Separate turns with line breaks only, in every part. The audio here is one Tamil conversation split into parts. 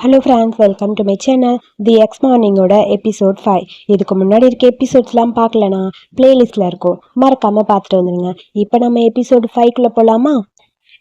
Hello friends welcome to my channel the X மார்னிங்கோட episode five இதுக்கு முன்னாடி இருக்க எபிசோட்ஸ்லாம் பார்க்கலனா பிளேலிஸ்ட்டில் இருக்கும். மறக்காமல் பார்த்துட்டு வந்துடுங்க இப்போ நம்ம எபிசோடு ஃபைவ்க்குள்ளே போகலாமா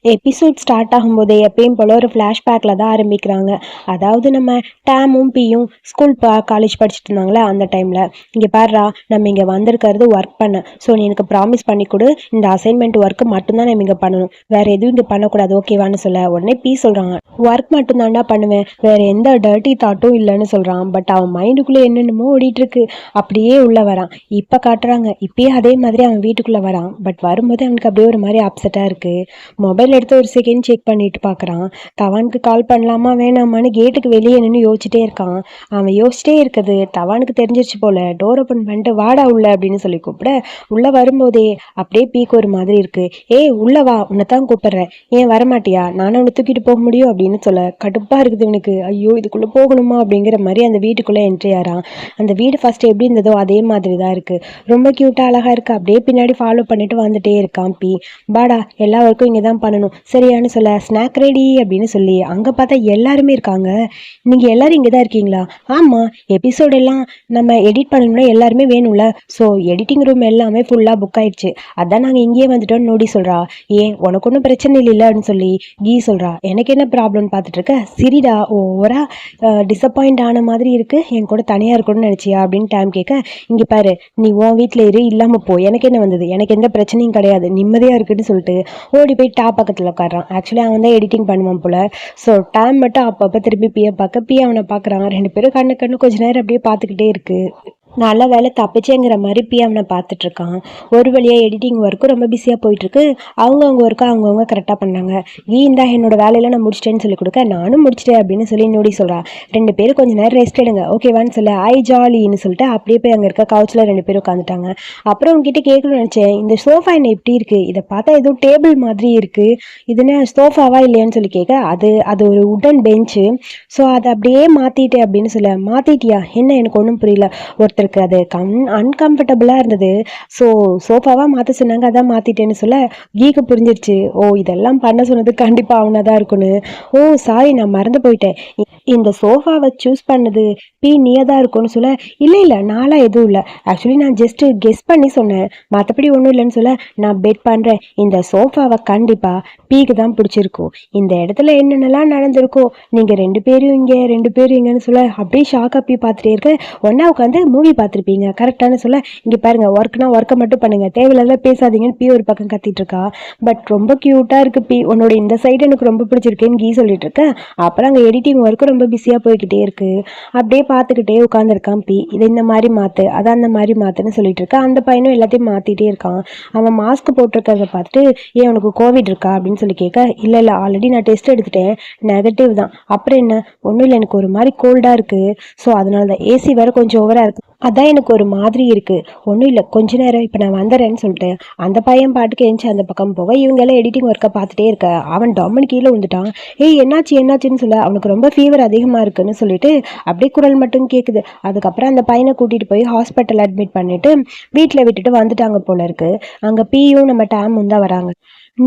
எபிசோட் ஸ்டார்ட் ஆகும்போதே எப்பயும் போல ஒரு ஃப்ளாஷ்பேக்கில் தான் ஆரம்பிக்கிறாங்க. அதாவது நம்ம டேமும் பியும் ஸ்கூல் பா காலேஜ் படிச்சுட்டு இருந்தாங்களே அந்த டைமில் இங்கே பாருடா நம்ம இங்கே வந்திருக்கிறது ஒர்க் பண்ண. ஸோ நீ எனக்கு ப்ராமிஸ் பண்ணி கொடு இந்த அசைன்மெண்ட் ஒர்க்கு மட்டும்தான் நம்ம இங்கே பண்ணணும். வேறு எதுவும் இங்கே பண்ணக்கூடாது ஓகேவான்னு சொல்ல. உடனே பி சொல்கிறாங்க ஒர்க் மட்டும்தான்டா பண்ணுவேன். வேறு எந்த டர்ட்டி தாட்டும் இல்லைன்னு சொல்கிறான் பட் அவன் மைண்டுக்குள்ளே என்னென்னமோ ஓடிட்டுருக்கு. அப்படியே உள்ளே வரான். இப்போ காட்டுறாங்க. இப்பயே அதே மாதிரி அவன் வீட்டுக்குள்ளே வரான். பட் வரும்போது அவனுக்கு அப்படியே ஒரு மாதிரி அப்செட்டாக இருக்குது மொபைல் எடுத்து ஒரு செகண்ட் செக் பண்ணிட்டு பார்க்குறான் தவானுக்கு கால் பண்ணலாமா வேணாமான்னு கேட்டுக்கு வெளியே நின்று யோசிச்சுட்டே இருக்கான். அவன் யோசிச்சிட்டே இருக்குது. தவானுக்கு தெரிஞ்சிருச்சு போல. டோர் ஓப்பன் பண்ணிட்டு வாடா உள்ள அப்படின்னு சொல்லி கூப்பிட உள்ளே வரும்போதே அப்படியே பீக் ஒரு மாதிரி இருக்கு. ஏய் உள்ள வா உன்னை தான் கூப்பிடுறேன். ஏன் வரமாட்டியா? நானும் உன்னை தூக்கிட்டு போக முடியும் அப்படின்னு சொல்ல கடுப்பாக இருக்குது இவனுக்கு. ஐயோ இதுக்குள்ளே போகணுமா அப்படிங்கிற மாதிரி அந்த வீட்டுக்குள்ளே என்ட்ரி ஆறான். அந்த வீடு ஃபர்ஸ்ட் எப்படி இருந்ததோ அதே மாதிரி தான் இருக்கு. ரொம்ப க்யூட்டாக அழகாக இருக்கு. அப்படியே பின்னாடி ஃபாலோ பண்ணிட்டு வந்துட்டே இருக்கான் பி. பாடா எல்லா ஒர்க்கும் இங்கே தான் பண்ணணும். சரியான்னு சொல்ல ஸ்நாக் ரெடி அப்படின்னு சொல்லி அங்கே பார்த்தா எல்லாருமே இருக்காங்க. நீங்கள் எல்லாரும் இங்கே தான் இருக்கீங்களா? ஆமாம் எபிசோடு எல்லாம் நம்ம எடிட் பண்ணணும்னா எல்லாருமே வேணும்ல. ஸோ எடிட்டிங் ரூம் எல்லாமே ஃபுல்லாக புக் ஆயிடுச்சு. அதான் நாங்கள் இங்கேயே வந்துட்டோம்னு நோடி சொல்கிறா ஏன் உனக்கு ஒன்றும் பிரச்சனை இல்லை சொல்லி கீ சொல்கிறா எனக்கு என்ன ப்ராப்ளம்னு பார்த்துட்டு இருக்க? சிரிடா ஓவராக டிசப்பாயிண்ட் ஆன மாதிரி இருக்கு. என் கூட தனியாக இருக்கணும்னு நினச்சியா? அப்படின்னு டைம் கேட்க இங்கே பாரு நீ உன் வீட்டில் இரு இல்லாமல் போ. எனக்கு என்ன வந்தது? எனக்கு எந்த பிரச்சனையும் கிடையாது. நிம்மதியாக இருக்குன்னு சொல்லிட்டு ஓடி போய் டாப்பாக பக்கத்தில் உட்காடுறான் ஆக்சுவலி அவன் தான் எடிட்டிங் பண்ணுவான் போல. ஸோ டைம் மட்டும் அப்பப்போ திருப்பி பிய பார்க்க பிய அவனை பார்க்குறான். ரெண்டு பேரும் கண்ணு கண்ணு கொஞ்ச நேரம் அப்படியே பார்த்துக்கிட்டே இருக்கு. நல்ல வேலை தப்பிச்சேங்கிற மாதிரி பி அவனை ஒரு வழியாக எடிட்டிங் ஒர்க்கும் ரொம்ப பிஸியாக போயிட்டுருக்கு அவங்கவுங்க ஒர்க்கு அவங்கவுங்க கரெக்டாக பண்ணாங்க. ஈ இந்தா என்னோட வேலையெல்லாம் நான் முடிச்சிட்டேன்னு சொல்லி கொடுக்க நானும் முடிச்சிட்டேன் அப்படின்னு சொல்லி நோடி சொல்கிறா ரெண்டு பேரும் கொஞ்சம் நேரம் ரெஸ்ட் எடுங்க. ஓகேவான்னு சொல்ல. ஐ ஜாலின்னு சொல்லிட்டு அப்படியே போய் அங்கே இருக்க கவுச்சில் ரெண்டு பேரும் உட்காந்துட்டாங்க. அப்புறம் உங்ககிட்ட கேட்கணும்னு நினச்சேன். இந்த சோஃபா என்ன எப்படி இருக்குது இதை பார்த்தா ஏதோ டேபிள் மாதிரி இருக்குது இது என்ன சோஃபாவா இல்லையான்னு சொல்லி கேட்க அது அது ஒரு உடன் பெஞ்சு ஸோ அதை அப்படியே மாற்றிட்டேன் அப்படின்னு சொல்ல மாற்றிட்டியா என்ன? எனக்கு ஒன்றும் புரியல. ஒருத்தர் ஒருத்தருக்கு அது கம் அன்கம்ஃபர்டபுளாக இருந்தது. ஸோ சோஃபாவாக மாற்ற சொன்னாங்க. அதான் மாற்றிட்டேன்னு சொல்ல கீக்கு புரிஞ்சிருச்சு. ஓ இதெல்லாம் பண்ண சொன்னது கண்டிப்பாக அவனாக தான் இருக்குன்னு ஓ சாரி நான் மறந்து போயிட்டேன். இந்த சோஃபாவை சூஸ் பண்ணது பி நீயாக தான் இருக்கும்னு சொல்ல இல்லை இல்லை நாளாக எதுவும் இல்லை. ஆக்சுவலி நான் ஜஸ்ட்டு கெஸ் பண்ணி சொன்னேன். மற்றபடி ஒன்றும் இல்லைன்னு சொல்ல நான் பெட் பண்ணுறேன் இந்த சோஃபாவை கண்டிப்பாக பீக்கு தான் பிடிச்சிருக்கும் இந்த இடத்துல என்னென்னலாம் நடந்திருக்கோ நீங்கள் ரெண்டு பேரும் இங்கே ரெண்டு பேரும் இங்கேன்னு சொல்ல அப்படியே ஷாக் பீ பார்த்துட்டே இருக்க. ஒன்றா உட்காந்து மூவி பார்த்துருப்பீங்க? கரெக்டான சொல்ல இங்கே பாருங்க ஒர்க்னா ஒர்க்கை மட்டும் பண்ணுங்க. தேவையில்லாத பேசாதீங்கன்னு பி ஒரு பக்கம் கத்திட்டு இருக்கா. பட் ரொம்ப க்யூட்டாக இருக்கு பி உன்னோட இந்த சைடு எனக்கு ரொம்ப பிடிச்சிருக்குன்னு கீ சொல்லிட்டு இருக்கேன் அப்புறம் அங்கே எடிட்டிங் ஒர்க்கு ரொம்ப பிஸியாக போய்கிட்டே இருக்கு. அப்படியே பார்த்துக்கிட்டே உட்காந்துருக்கான் பி இதை இந்த மாதிரி மாற்று அதை அந்த மாதிரி மாற்றுன்னு சொல்லிட்டு இருக்கா. அந்த பையனும் எல்லாத்தையும் மாற்றிட்டே இருக்கான். அவன் மாஸ்க் போட்டிருக்கிறத பார்த்துட்டு ஏன் உனக்கு கோவிட் இருக்கா? அப்படின்னு சொல்லி கேட்க இல்லை இல்லை ஆல்ரெடி நான் டெஸ்ட் எடுத்துட்டேன். நெகட்டிவ் தான். அப்புறம் என்ன? ஒன்றும் இல்லை எனக்கு ஒரு மாதிரி கோல்டாக இருக்குது ஸோ அதனால தான் ஏசி வேறு கொஞ்சம் ஓவராக இருக்குது அதான் எனக்கு ஒரு மாதிரி இருக்குது ஒன்றும் இல்லை கொஞ்ச நேரம் இப்போ நான் வந்துடுறேன்னு சொல்லிட்டு அந்த பையன் பாட்டுக்கு எழுந்துச்சு அந்த பக்கம். போக இவங்க எல்லாம் எடிட்டிங் ஒர்க்கை பார்த்துட்டே இருக்க. அவன் டம்மன் கீழே விழுந்துட்டான். ஏய் என்னாச்சு என்னாச்சுன்னு சொல்ல. அவனுக்கு ரொம்ப ஃபீவர் அதிகமாக இருக்குன்னு சொல்லிட்டு அப்படியே குரல் மட்டும் கேட்குது அதுக்கப்புறம் அந்த பையனை கூட்டிகிட்டு போய் ஹாஸ்பிட்டல் அட்மிட் பண்ணிவிட்டு வீட்டில் விட்டுட்டு வந்துட்டாங்க போல இருக்குது அங்கே பியும் நம்ம டேமும் தான் வராங்க.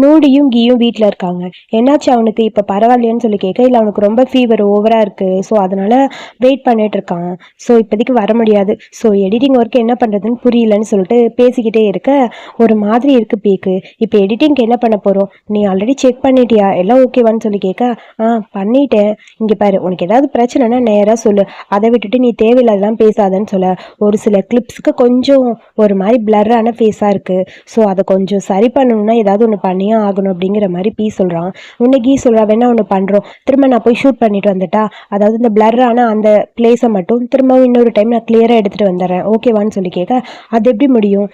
நூடியும் கீயும் வீட்டில் இருக்காங்க. என்னாச்சு அவனுக்கு? இப்போ பரவாயில்லையான்னு சொல்லி கேட்க இல்லை அவனுக்கு ரொம்ப ஃபீவர் ஓவராக இருக்குது ஸோ அதனால் வெயிட் பண்ணிட்டு இருக்கான். ஸோ இப்போதைக்கு வர முடியாது. ஸோ எடிட்டிங் ஒர்க் என்ன பண்ணுறதுன்னு புரியலன்னு சொல்லிட்டு பேசிக்கிட்டே இருக்க ஒரு மாதிரி இருக்குது பீக்கு. இப்போ எடிட்டிங்க்கு என்ன பண்ண போகிறோம் நீ ஆல்ரெடி செக் பண்ணிட்டியா? எல்லாம் ஓகேவான்னு சொல்லி கேட்க ஆ பண்ணிட்டேன். இங்கே பாரு உனக்கு ஏதாவது பிரச்சனைனா நேராக சொல்லு. அதை விட்டுட்டு நீ தேவையில்லாதெல்லாம் பேசாதன்னு சொல்ல. ஒரு சில கிளிப்ஸுக்கு கொஞ்சம் ஒரு மாதிரி பிளர்ரான ஃபேஸாக இருக்குது ஸோ அதை கொஞ்சம் சரி பண்ணணும்னா ஏதாவது ஒன்று பண்ணியே ஆகணும் அப்படிங்கிற மாதிரி பீ சொல்கிறான் உன்னை கீ சொல்கிறா வேணா ஒன்று பண்ணுறோம் திரும்ப நான் போய் ஷூட் பண்ணிட்டு வந்துட்டா? அதாவது இந்த பிளர்ரான அந்த பிளேஸை மட்டும் திரும்பவும் இன்னொரு டைம் நான் கிளியராக எடுத்துகிட்டு வந்துடுறேன். ஓகேவான்னு சொல்லி கேட்க அது எப்படி முடியும்?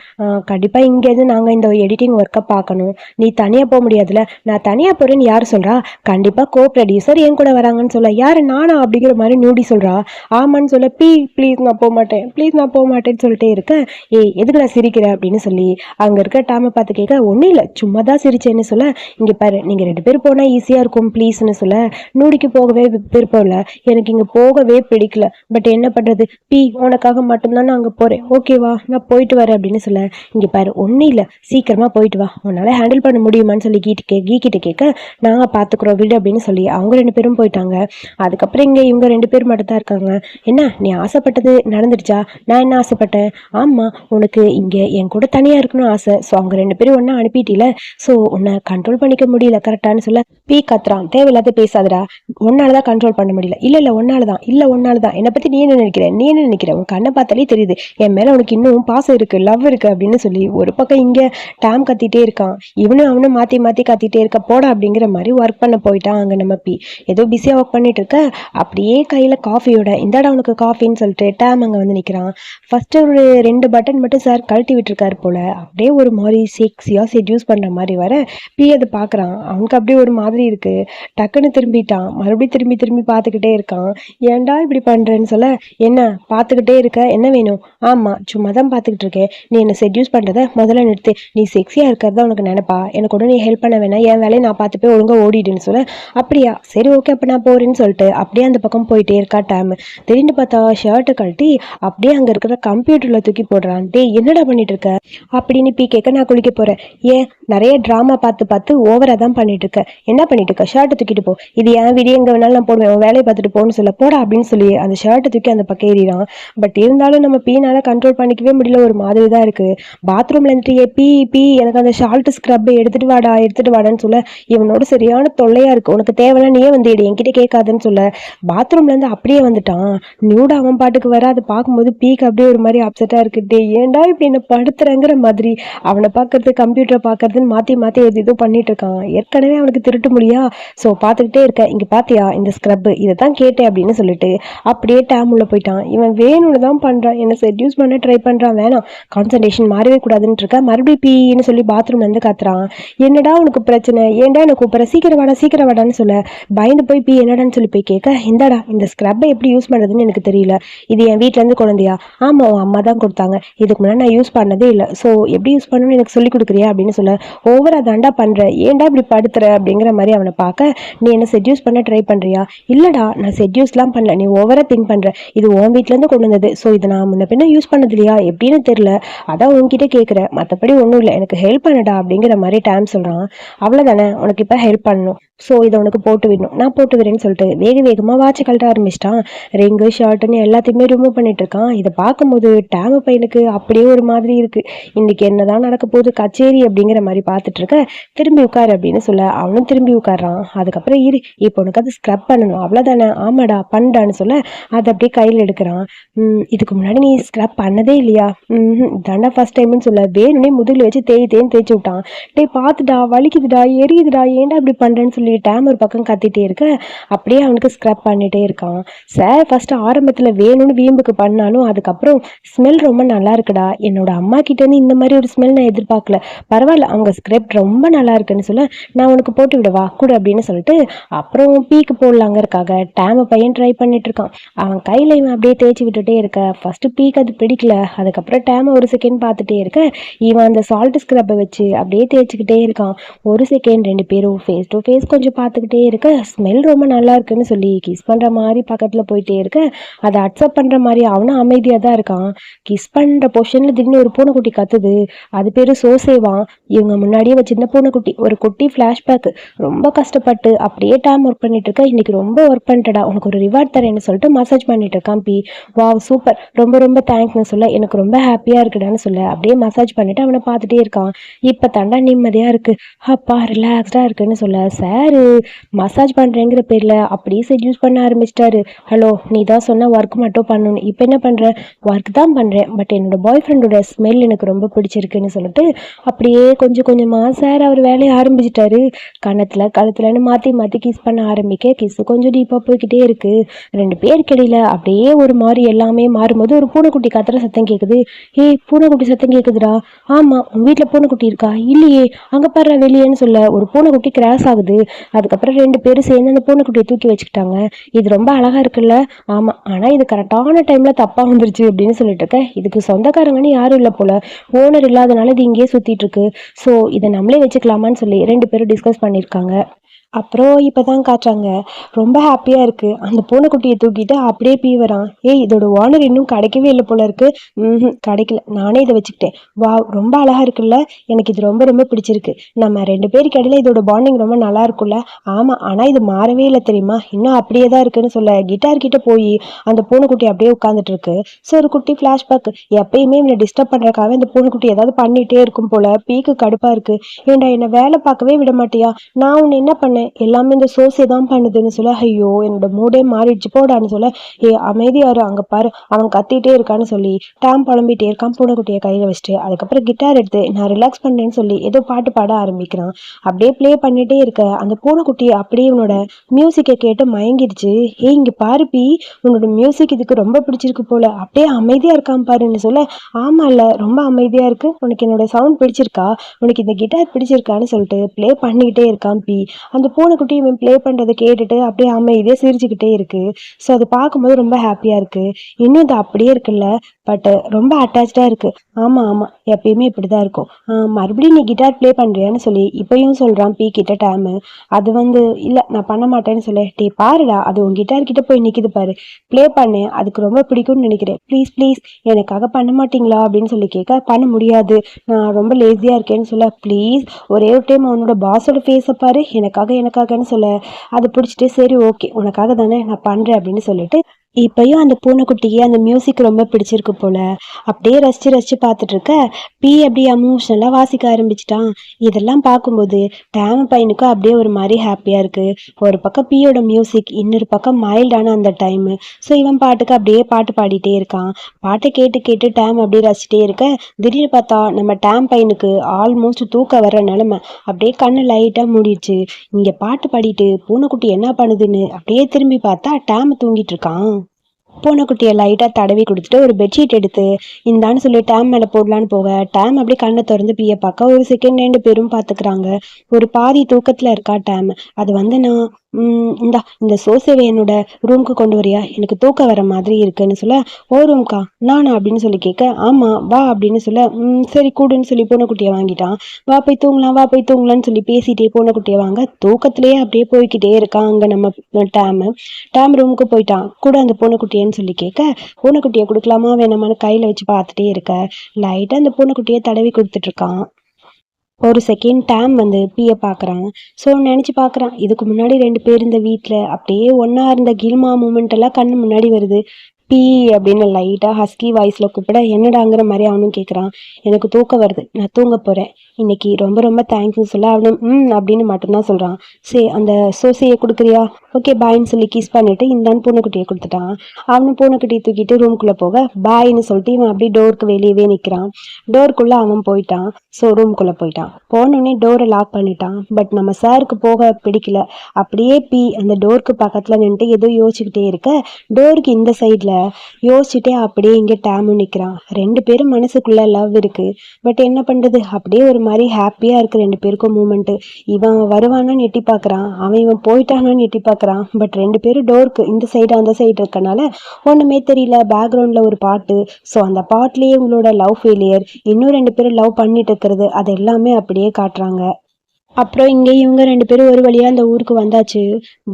கண்டிப்பாக இங்கேருந்து நாங்கள் இந்த எடிட்டிங் ஒர்க்கை பார்க்கணும். நீ தனியாக போக முடியாதுல்ல. நான் தனியாக போகிறேன்னு யார் சொல்கிறா கண்டிப்பாக கோ ப்ரொடியூசர் என் கூட வராங்கன்னு சொல்ல யார் நானா? அப்படிங்கிற மாதிரி நூடி சொல்கிறா ஆமான்னு சொல்ல ப்ளீ ப்ளீஸ் நான் போக மாட்டேன். ப்ளீஸ் நான் போக மாட்டேன்னு சொல்லிட்டே இருக்கேன். ஏய் எதுக்கு நான் சிரிக்கிறேன் அப்படின்னு சொல்லி அங்கே இருக்க டாமை பார்த்து கேட்க ஒன்றும் இல்லை. சும்மா தான் சிரிச்சேன் போயிடுச்சேன்னு சொல்ல இங்கே பாரு நீங்கள் ரெண்டு பேரும் போனால் ஈஸியாக இருக்கும் ப்ளீஸ்னு சொல்ல நூடிக்கு போகவே விருப்பம் இல்லை எனக்கு இங்கே போகவே பிடிக்கல. பட் என்ன பண்ணுறது பி உனக்காக மட்டும்தான் நான் அங்கே போகிறேன் ஓகேவா நான் போயிட்டு வரேன் அப்படின்னு சொல்ல இங்கே பாரு ஒன்றும் இல்லை. சீக்கிரமாக போயிட்டு வா. உன்னால் ஹேண்டில் பண்ண முடியுமான்னு சொல்லி கீட்டு கே கீக்கிட்ட கேட்க நாங்கள் பார்த்துக்குறோம் விடு அப்படின்னு சொல்லி அவங்க ரெண்டு பேரும் போயிட்டாங்க. அதுக்கப்புறம் இங்கே இவங்க ரெண்டு பேர் மட்டும் தான் இருக்காங்க. என்ன நீ ஆசைப்பட்டது நடந்துடுச்சா? நான் என்ன ஆசைப்பட்டேன்? ஆமாம் உனக்கு இங்கே என் கூட தனியாக இருக்கணும்னு ஆசை. ஸோ அவங்க ரெண்டு பேரும் ஒன்றா அனுப்பிட்டில. ஸோ உன்னை கண்ட்ரோல் பண்ணிக்க முடியல கரெக்டான்னு சொல்ல. பீ கத்துறான் தேவையில்லாத பேசாதடா. ஒன்னால தான் கண்ட்ரோல் பண்ண முடியல. இல்ல இல்ல ஒன்னால தான் இல்லை ஒன்னால தான் என்னை பத்தி நீ என்ன நினைக்கிற? நீ என்ன நினைக்கிற? உன் கண்ணை பார்த்தாலே தெரியுது. என் மேல உனக்கு இன்னும் பாசம் இருக்கு லவ் இருக்கு அப்படின்னு சொல்லி ஒரு பக்கம் இங்க டேம் கத்திட்டே இருக்கான். இவனும் அவனும் மாத்தி மாத்தி கத்திட்டே இருக்க போடா அப்படிங்கிற மாதிரி ஒர்க் பண்ண போயிட்டான் அங்க நம்ம பி. ஏதோ பிஸியா ஒர்க் பண்ணிட்டு இருக்க. அப்படியே கையில காஃபியோட இந்தாடா உனக்கு காஃபின்னு சொல்லிட்டு டேம் அங்க வந்து நிக்கிறான். ஃபர்ஸ்ட் ஒரு ரெண்டு பட்டன் மட்டும் சார் கழட்டி விட்டுருக்காரு போல. அப்படியே ஒரு மாதிரி செக்ஸியாக செட்யூஸ் பண்ற மாதிரி வர பி அதை பார்க்குறான் அவனுக்கு அப்படியே ஒரு மாதிரி இருக்கு. டக்குன்னு திரும்பிட்டான். மறுபடியும் திரும்பி திரும்பி பார்த்துக்கிட்டே இருக்கான். ஏன்டா இப்படி பண்ணுறேன்னு சொல்ல என்ன பார்த்துக்கிட்டே இருக்க என்ன வேணும்? ஆமாம் சும்மா தான் பார்த்துக்கிட்டு இருக்கேன். நீ என்னை செட்யூஸ் பண்ணுறத முதல்ல நிறுத்து. நீ செக்ஸியாக இருக்கிறதா உனக்கு நினைப்பா? எனக்கு உடனே ஹெல்ப் பண்ண வேணாம். என் வேலையை நான் பார்த்து போய் ஒழுங்காக ஓடிடுன்னு சொல்ல. அப்படியா? சரி ஓகே அப்போ நான் போகிறேன்னு சொல்லிட்டு அப்படியே அந்த பக்கம் போயிட்டே இருக்கா டைம். திடீர்னு பார்த்தா ஷர்ட்டை கழட்டி அப்படியே அங்கே இருக்கிற கம்ப்யூட்டரில் தூக்கி போடுறான். என்னடா பண்ணிட்டு இருக்க? அப்படின்னு பி கேட்க நான் குளிக்க போகிறேன் ஏன் நிறைய ட்ராமா பார்த்து பார்த்து ஓவராக தான் பண்ணிட்டு இருக்க. என்ன பண்ணிட்டு இருக்க? ஷர்ட்டை தூக்கிட்டு போ. இது என் வீடியோ எங்கே வேணாலும் நான் போடுவேன். உன் வேலையை பார்த்துட்டு போன்னு சொல்ல போடா அப்படின்னு சொல்லி அந்த ஷர்ட்டை தூக்கி அந்த பக்கம் ஏறிடான் பட் இருந்தாலும் நம்ம பீனால கண்ட்ரோல் பண்ணிக்கவே முடியல. ஒரு மாதிரி தான் இருக்கு. பாத்ரூம்ல இருந்துட்டு ஏ பீ பீ எனக்கு அந்த ஷால்ட் ஸ்க்ரப் எடுத்துட்டு வாடா எடுத்துட்டு வாடான்னு சொல்ல இவனோட சரியான தொல்லையா இருக்கு. உனக்கு தேவைன்னா நீயே வந்து எடு. என்கிட்ட கேட்காதுன்னு சொல்ல பாத்ரூம்ல இருந்து அப்படியே வந்துட்டான். நியூடா அவன் பாட்டுக்கு வர அதை பார்க்கும்போது பீக்கு அப்படியே ஒரு மாதிரி அப்செட்டா இருக்கு. டே ஏன்டா இப்படி என்ன படுத்துறேங்கிற மாதிரி? அவனை பார்க்கறது கம்ப்யூட்டரை பார்க்கறதுன்னு மாத்தி மாத்தி எது ஏதோ பண்ணிட்டு இருக்கான் ஏற்கனவே அவனுக்கு திருட்டு முடியா ஸோ பார்த்துக்கிட்டே இருக்கேன் இங்க பாத்தியா இந்த ஸ்க்ரப் இதை தான் கேட்டேன் அப்படின்னு சொல்லிட்டு அப்படியே டேம் உள்ள போயிட்டான். இவன் வேணும்னு தான் பண்றான். என்ன செட்யூஸ் பண்ண ட்ரை பண்றான். வேணாம். கான்சன்ட்ரேஷன் மாறவே கூடாதுன்னு இருக்க. மறுபடியும் பீன்னு சொல்லி பாத்ரூம்ல இருந்து காத்துறான். என்னடா உனக்கு பிரச்சனை? ஏன்டா எனக்கு கூப்பிட்ற? சீக்கிரம் வாடா சீக்கிரம் வாடான்னு சொல்ல. பயந்து போய் பீ என்னடான்னு சொல்லி போய் கேட்க இந்தாடா இந்த ஸ்க்ரப்பை எப்படி யூஸ் பண்றதுன்னு எனக்கு தெரியல. இது என் வீட்ல இருந்து குழந்தையா ஆமா உன் அம்மா தான் கொடுத்தாங்க. இதுக்கு முன்னாடி நான் யூஸ் பண்ணதே இல்லை. ஸோ எப்படி யூஸ் பண்ணணும்னு எனக்கு சொல்லி கொடுக்குறியா? அப்படின்னு சொல்ல. ஓவரா தாண்டா பண்ற? ஏன்டா இப்படி படுத்துற? அப்படிங்கிற மாதிரி அவனை பார்க்க நீ என்ன செட்யூஸ் பண்ண ட்ரை பண்றியா? இல்லடா நான் செட்யூஸ்லாம் பண்ணல. நீ ஓவரா திங்க் பண்ற. இது உன் வீட்ல இருந்து கொண்டு வந்தது. ஸோ இதை நான் முன்ன பின்ன யூஸ் பண்ணது இல்லையா? எப்படின்னு தெரியல. அதான் உன்கிட்ட கேட்குறேன் மற்றபடி ஒன்றும் இல்லை. எனக்கு ஹெல்ப் பண்ணுடா அப்படிங்கிற மாதிரி டைம் சொல்றான். அவ்வளோதானே உனக்கு இப்போ ஹெல்ப் பண்ணணும். ஸோ இதை உனக்கு போட்டு விடணும். நான் போட்டு விடுறேன்னு சொல்லிட்டு வேக வேகமாக வாட்ச் கழட்ட ஆரம்பிச்சிட்டான். ரிங்கு ஷர்ட்டுன்னு எல்லாத்தையுமே ரிமூவ் பண்ணிட்டு இருக்கான். இதை பார்க்கும்போது டேம பையனுக்கு அப்படியே ஒரு மாதிரி இருக்கு. இன்னைக்கு என்னதான் நடக்க போகுது? கச்சேரி அப்படிங்கிற மாதிரி பார்த்துட்டு இருக்க திரும்பி உட்காரு அப்படின்னு சொல்ல அவனும் திரும்பி உட்கார்றான். அதுக்கப்புறம் இரு இப்போ உனக்கு அது ஸ்க்ரப் பண்ணணும். அவ்வளோதானே ஆமாடா பண்ணடான்னு சொல்ல அதை அப்படியே கையில் எடுக்கிறான். இதுக்கு முன்னாடி நீ ஸ்க்ரப் பண்ணதே இல்லையா? ம் தாண்டா ஃபர்ஸ்ட் டைம்னு சொல்ல. வேணும்னே முதுகில் வச்சு தேய் தேன்னு தேய்ச்சி விட்டான். டே பார்த்துடா வலிக்குதுடா எரியுதுடா ஏன்டா இப்படி பண்ணுறேன்னு சொல்லி டேம் ஒரு பக்கம் கத்திட்டே இருக்க. அப்படியே அவனுக்கு ஸ்க்ரப் பண்ணிட்டே இருக்கான். சார் ஃபர்ஸ்ட் ஆரம்பத்தில் வேணும்னு வீம்புக்கு பண்ணாலும் அதுக்கப்புறம் ஸ்மெல் ரொம்ப நல்லா இருக்குடா. என்னோட அம்மா கிட்ட இருந்து இந்த மாதிரி ஒரு ஸ்மெல் நான் எதிர்பார்க்கல. பரவாயில்ல அவங்க ஸ்கிரிப்ட் ரொம்ப நல்லா இருக்குன்னு சொல்ல நான் உனக்கு போட்டு விடவா? கூட அப்படின்னு சொல்லிட்டு அப்புறம் பீக்கு போடலாங்கிறக்காக டேம் பையன் ட்ரை பண்ணிட்டு இருக்கான். அவன் கையில இவன் அப்படியே தேய்ச்சி விட்டுட்டே இருக்க. ஃபர்ஸ்ட் பீக் அது பிடிக்கல. அதுக்கப்புறம் டேம ஒரு செகண்ட் பார்த்துட்டே இருக்க. இவன் அந்த சால்ட் ஸ்க்ரப்பை வச்சு அப்படியே தேய்ச்சிக்கிட்டே இருக்கான். ஒரு செகண்ட் ரெண்டு பேரும் ஃபேஸ் டு ஃபேஸ் கொஞ்சம் பார்த்துக்கிட்டே இருக்க. ஸ்மெல் ரொம்ப நல்லா இருக்குன்னு சொல்லி கிஸ் பண்ற மாதிரி பக்கத்துல போயிட்டே இருக்க. அதை அக்செப்ட் பண்ற மாதிரி அவனும் அமைதியாக தான் இருக்கான். கிஸ் பண்ற பொஷனில் திடீர்னு ஒரு பூனைக்குட்டி கத்துது. அது பேரு சோசேவான் இவங்க முன்னாடியே வச்சு வச்சிருந்த பூனைக்குட்டி ஒரு குட்டி ஃப்ளாஷ்பேக் ரொம்ப கஷ்டப்பட்டு அப்படியே டைம் ஒர்க் பண்ணிட்டு இருக்க. இன்னைக்கு ரொம்ப ஒர்க் பண்ணிட்டடா. உனக்கு ஒரு ரிவார்ட் தரேன்னு சொல்லிட்டு மசாஜ் பண்ணிட்டு இருக்கான் பி. வாவ் சூப்பர் ரொம்ப ரொம்ப தேங்க்ஸ்னு சொல்ல. எனக்கு ரொம்ப ஹாப்பியா இருக்குடான்னு சொல்ல. அப்படியே மசாஜ் பண்ணிட்டு அவனை பார்த்துட்டே இருக்கான். இப்ப தாண்டா நிம்மதியா இருக்கு. அப்பா ரிலாக்ஸ்டா இருக்குன்னு சொல்ல. சார் மசாஜ் பண்றேங்கிற பேர்ல அப்படியே செட்யூஸ் பண்ண ஆரம்பிச்சிட்டாரு. ஹலோ நீ தான் சொன்ன ஒர்க் மட்டும் பண்ணணும். இப்போ என்ன பண்ற? ஒர்க் தான் பண்றேன். பட் என்னோட பாய் ஃப்ரெண்டோட ஸ்மெல் எனக்கு ரொம்ப பிடிச்சிருக்குன்னு சொல்லிட்டு அப்படியே கொஞ்சம் கொஞ்சமா சார் அவர் வேலையை ஆரம்பிச்சிட்டாரு. கணத்துல கழுத்துலன்னு மாத்தி மாத்தி கிஸ் பண்ண ஆரம்பிக்க கிஸ் கொஞ்சம் டீப்பா போய்கிட்டே இருக்கு. ரெண்டு பேருக்கு இடையில அப்படியே ஒரு மாதிரி எல்லாமே மாறும்போது ஒரு பூனைக்குட்டி கத்துற சத்தம் கேக்குது. ஏய் பூனைக்குட்டி சத்தம் கேக்குதுடா. ஆமா உன் வீட்ல பூனைக்குட்டி இருக்கா? இல்லையே அங்க பாரு வெளியேன்னு சொல்ல. ஒரு பூனைக்குட்டி கிராஸ் ஆகுது. அதுக்கப்புறம் ரெண்டு பேரும் சேர்ந்து அந்த பூனைக்குட்டியை தூக்கி வச்சுக்கிட்டாங்க. இது ரொம்ப அழகா இருக்குல்ல? ஆமா ஆனா இது கரெக்டான டைம்ல தப்பா வந்துருச்சு அப்படின்னு சொல்லிட்டு இருக்க. இதுக்கு சொந்தக்காரங்கன்னு யாரும் இல்லை போல. ஓனர் இல்லாதனால இது இங்கேயே சுத்திட்டு இருக்கு. ஸோ இதை நம்மளே வச்சுக்கலாமான்னு சொல்லி ரெண்டு பேரும் டிஸ்கஸ் பண்ணியிருக்காங்க. அப்புறம் இப்போ தான் காட்டுறாங்க. ரொம்ப ஹாப்பியாக இருக்குது அந்த பூனைக்குட்டியை தூக்கிட்டு அப்படியே பீ வரான் ஏய் இதோட ஓனர் இன்னும் கிடைக்கவே இல்லை போல இருக்கு. ம் கிடைக்கல. நானே இதை வச்சுக்கிட்டேன். வா ரொம்ப அழகாக இருக்குல்ல? எனக்கு இது ரொம்ப ரொம்ப பிடிச்சிருக்கு. நம்ம ரெண்டு பேருக்கு இடையில இதோட பாண்டிங் ரொம்ப நல்லா இருக்கும்ல? ஆமாம் ஆனால் இது மாறவே இல்லை தெரியுமா? இன்னும் அப்படியே தான் இருக்குன்னு சொல்ல. கிட்டார் கிட்ட போய் அந்த பூனைக்குட்டி அப்படியே உட்காந்துட்டு இருக்கு. ஸோ ஒரு குட்டி ஃப்ளாஷ்பேக் எப்பயுமே இவனை டிஸ்டர்ப் பண்ணுறக்காக இந்த பூனைக்குட்டி ஏதாவது பண்ணிகிட்டே இருக்கும் போல. பீக்கு கடுப்பாக இருக்கு. ஏண்டா என்னை வேலை பார்க்கவே விட மாட்டியா? நான் உன்னை என்ன பண்ணேன் எல்லாமே இந்த சோசை தான் பண்ணுதுன்னு சொல்ல ஐயோ என்னோட மூடே மாறிடுச்சு போடான்னு சொல்ல ஏ அமைதியாரு அங்கே பாரு அவன் கத்திட்டே இருக்கான்னு சொல்லி டேம் புலம்பிட்டே இருக்கான் பூனைக்குட்டியை கையில் வச்சுட்டு அதுக்கப்புறம் கிட்டார் எடுத்து நான் ரிலாக்ஸ் பண்ணேன்னு சொல்லி ஏதோ பாட்டு பாட ஆரம்பிக்கிறான். அப்படியே ப்ளே பண்ணிட்டே இருக்க அந்த பூனைக்குட்டி அப்படியே இவனோட மியூசிக்கை கேட்டு மயங்கிடுச்சு. ஏய் இங்கே பாரு பி உன்னோட மியூசிக் இதுக்கு ரொம்ப பிடிச்சிருக்கு போல அப்படியே அமைதியாக இருக்கான் பாருன்னு சொல்ல ஆமா இல்லை ரொம்ப அமைதியாக இருக்கு உனக்கு என்னோட சவுண்ட் பிடிச்சிருக்கா உனக்கு இந்த கிட்டார் பிடிச்சிருக்கான்னு சொல்லிட்டு ப்ளே பண்ணிக்கிட்டே இருக்கான் பி. அந்த பூனைக்குட்டி இவன் ப்ளே பண்ணுறதை கேட்டுட்டு அப்படியே அமைதியாக சிரிச்சுக்கிட்டே இருக்கு. ஸோ அது பார்க்கும்போது ரொம்ப ஹாப்பியாக இருக்கு. இன்னும் இது அப்படியே இருக்குல்ல? பட் ரொம்ப அட்டாச்சாக இருக்கு. ஆமாம் ஆமாம் எப்பயுமே இப்படி தான் இருக்கும். ஆஹ் மறுபடியும் நீ கிட்டார் ப்ளே பண்ணுறியான்னு சொல்லி இப்பயும் சொல்கிறான் பி கிட்ட டேமு அது வந்து இல்லை நான் பண்ண மாட்டேன்னு சொல்லி. டே பாருடா. அது உன் கிட்டார் கிட்ட போய் நிற்கிது பாரு. ப்ளே பண்ணேன் அதுக்கு ரொம்ப பிடிக்கும்னு நினைக்கிறேன். ப்ளீஸ் ப்ளீஸ் எனக்காக பண்ண மாட்டீங்களா? அப்படின்னு சொல்லி கேட்க பண்ண முடியாது. நான் ரொம்ப லேசியாக இருக்கேன்னு சொல்ல ப்ளீஸ் ஒரே ஒரு டைம் அவனோட பாஸோட ஃபேஸை பாரு. எனக்காக எனக்காகன்னு சொல்ல அது பிடிச்சிட்டு சரி ஓகே உனக்காக தானே நான் பண்ணுறேன் அப்படின்னு சொல்லிட்டு இப்பயும் அந்த பூனைக்குட்டிக்கு அந்த மியூசிக் ரொம்ப பிடிச்சிருக்கு போல. அப்படியே ரசிச்சு ரசிச்சு பார்த்துட்டு இருக்க. பி அப்படியே எமோஷ்னலாக வாசிக்க ஆரம்பிச்சிட்டான். இதெல்லாம் பார்க்கும்போது டேம பையனுக்கும் அப்படியே ஒரு மாதிரி ஹாப்பியாக இருக்கு. ஒரு பக்கம் பியோட மியூசிக் இன்னொரு பக்கம் மைல்டான அந்த டைமு ஸோ இவன் பாட்டுக்கு அப்படியே பாட்டு பாடிட்டே இருக்கான். பாட்டை கேட்டு கேட்டு டேம் அப்படியே ரசிச்சிட்டே இருக்க. திடீர்னு பார்த்தா நம்ம டேம் பையனுக்கு ஆல்மோஸ்ட் தூக்க வர நிலமை அப்படியே கண்ணு லைட்டாக மூடிடுச்சு. இங்கே பாட்டு பாடிட்டு பூனைக்குட்டி என்ன பண்ணுதுன்னு அப்படியே திரும்பி பார்த்தா டேம் தூங்கிட்டு இருக்கான். பூனைக்குட்டியை லைட்டாக தடவி கொடுத்துட்டு ஒரு பெட்ஷீட் எடுத்து இந்தான்னு சொல்லி டேம் மேலே போடலான்னு போக டேம் அப்படியே கண்ணை திறந்து பிய பார்க்க ஒரு செகண்ட் ரெண்டு பேரும் பார்த்துக்கிறாங்க. ஒரு பாதி தூக்கத்தில் இருக்கா டேம் அது வந்து நான் இந்தா இந்த சோசேவை என்னோட ரூமுக்கு கொண்டு வரியா? எனக்கு தூக்கம் வர மாதிரி இருக்குன்னு சொல்ல ஓ ரூம்க்கா நானா அப்படின்னு சொல்லி கேட்க ஆமாம் வா அப்படின்னு சொல்ல ம் சரி கூடுன்னு சொல்லி பூனைக்குட்டியை வாங்கிட்டான். வா போய் தூங்கலாம் வா போய் தூங்கலாம்னு சொல்லி பேசிட்டே பூனைக்குட்டியை வாங்க தூக்கத்திலேயே அப்படியே போய்க்கிட்டே இருக்கான் அங்கே நம்ம டேமு. டேம் ரூமுக்கு போயிட்டான். கூட அந்த பூனைக்குட்டியன்னு சொல்லி கேட்க பூனைக்குட்டியை கொடுக்கலாமா வேணாமான்னு கையில் வச்சு பார்த்துட்டே இருக்க. லைட்டாக அந்த பூனைக்குட்டியை தடவி கொடுத்துட்டு இருக்கான். ஒரு செகண்ட் டேம் வந்து பியை பார்க்குறாங்க ஸோ நினச்சி பார்க்குறான் இதுக்கு முன்னாடி ரெண்டு பேர் இந்த வீட்டில் அப்படியே ஒன்றா இருந்த கில்மா மூமெண்ட் எல்லாம் கண்ணு முன்னாடி வருது. பி அப்படின்னு லைட்டாக ஹஸ்கி வாய்ஸில் கூப்பிட என்னடாங்கிற மாதிரி அவனும் கேட்குறான் எனக்கு தூக்கம் வருது. நான் தூங்க போகிறேன் இன்னைக்கு ரொம்ப ரொம்ப தேங்க்யூ சொல்ல அவனும் ம் அப்படின்னு மட்டும்தான் சொல்கிறான் சரி அந்த சோசையை கொடுக்குறியா? ஓகே பாய்ன்னு சொல்லி கிஸ் பண்ணிட்டு இந்தான்னு பூனைக்குட்டியை கொடுத்துட்டான். அவனும் பூனைக்குட்டியை தூக்கிட்டு ரூம்குள்ளே போக பாய்ன்னு சொல்லிட்டு இவன் அப்படியே டோருக்கு வெளியவே நிற்கிறான் டோருக்குள்ளே அவன் போயிட்டான். ஸோ ரூம்குள்ளே போயிட்டான். போனோடனே டோரை லாக் பண்ணிட்டான். பட் நம்ம சாருக்கு போக பிடிக்கல. அப்படியே பி அந்த டோருக்கு பக்கத்தில் நின்றுட்டு ஏதோ யோசிச்சுக்கிட்டே இருக்க டோருக்கு இந்த சைடில் யோசிச்சுட்டே அப்படியே இங்கே டேமும் நிற்கிறான் ரெண்டு பேரும் மனசுக்குள்ள லவ் இருக்கு. பட் என்ன பண்ணுறது அப்படியே ஒரு மாதிரி ஹாப்பியாக இருக்கு ரெண்டு பேருக்கும் மூமெண்ட்டு இவன் வருவானான்னு எட்டி பார்க்குறான். அவன் இவன் போயிட்டானான்னு எட்டி பார்க்குறான். பட் ரெண்டு பேரும் டோருக்கு இந்த சைடு அந்த சைடு இருக்கனால ஒன்றுமே தெரியல. பேக்ரவுண்டில் ஒரு பாட்டு. ஸோ அந்த பாட்டிலேயே உங்களோட லவ் ஃபெயிலியர் இன்னும் ரெண்டு பேரும் லவ் பண்ணிட்டு இருக்கிறது. அது எல்லாமே அப்படியே காட்டுறாங்க. அப்புறம் இங்கே இவங்க ரெண்டு பேரும் ஒரு வழியாக அந்த ஊருக்கு வந்தாச்சு.